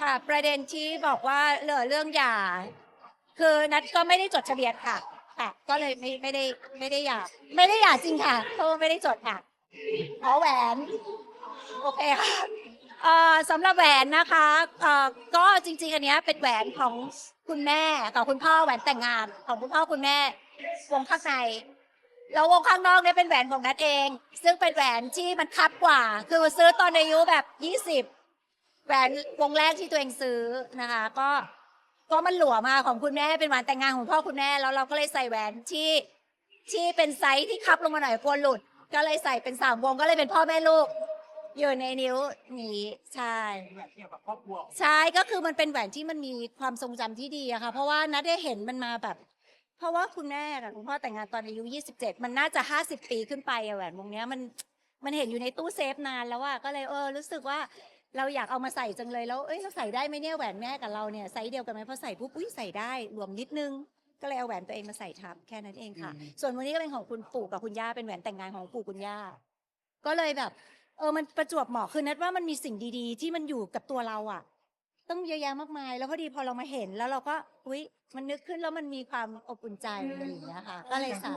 ค่ะ ประเด็นที่บอกว่าเหลือเรื่องหย่าคือนัดก็ไม่ได้จดทะเบียนค่ะค่ะก็เลยไม่ไม่ได้ไม่ได้หย่าไม่ได้หย่าจริงค่ะเพราะว่าไม่ได้จดค่ะขอแหวนโอเคค่ะเอ่อสำหรับแหวนนะคะเอ่อก็จริง ๆ อันเนี้ยเป็นแหวนของคุณแม่กับคุณพ่อแหวนแต่งงานของคุณพ่อคุณแม่วงข้างในแล้ววงข้างนอกเนี่ยเป็นแหวนของนัดเอง ซึ่งเป็นแหวนที่มันคับกว่า คือซื้อตอนอายุแบบยี่สิบ แหวนวงแรกที่ตัวเองซื้อนะคะ ก็ก็มันหลวมมาของคุณแม่เป็นแหวนแต่งงานของพ่อคุณแม่แล้วเราก็เลยใส่แหวนที่ที่เป็นไซส์ที่คับลงมาหน่อยกลัวหลุด ก็เลยใส่เป็นสามวงก็เลยเป็นพ่อแม่ลูก อยู่ในนิ้วนี้ใช่เกี่ยวกับครอบครัวใช่ก็คือมันเป็นแหวนที่มันมีความทรงจำที่ดีอะค่ะ เพราะว่านัดได้เห็นมันมาแบบ เพราะว่าคุณแม่กับคุณพ่อแต่งงานตอนอายุ 27 มันน่าจะ 50 ปีขึ้นไปอะแหวนวงเนี้ยมันมันเห็นอยู่ในตู้เซฟนานแล้วอะก็เลยเออรู้สึกว่า เราอยากเอามาใส่จังเลยแล้วเอ้ยเราใส่ได้ไหมเนี่ยแหวนแม่กับเราเนี่ยไซส์เดียวกันไหมพอใส่ปุ๊บอุ้ยใส่ได้รวมนิดนึง ก็เลยเอาแหวนตัวเองมาใส่ทับแค่นั้นเองค่ะ ส่วนวันนี้ก็เป็นของคุณปู่กับคุณย่าเป็นแหวนแต่งงานของปู่คุณย่าก็เลยแบบ เออมันประจวบเหมาะคือนัดว่ามันมีสิ่งดีๆ ที่มันอยู่กับตัวเราอะต้องเยอะแยะมากมาย แล้วพอดีพอเรามาเห็นแล้วเราก็อุ๊ยมันนึกขึ้นแล้วมันมีความอบอุ่นใจอะไรอย่างเงี้ยค่ะ ก็เลยใส่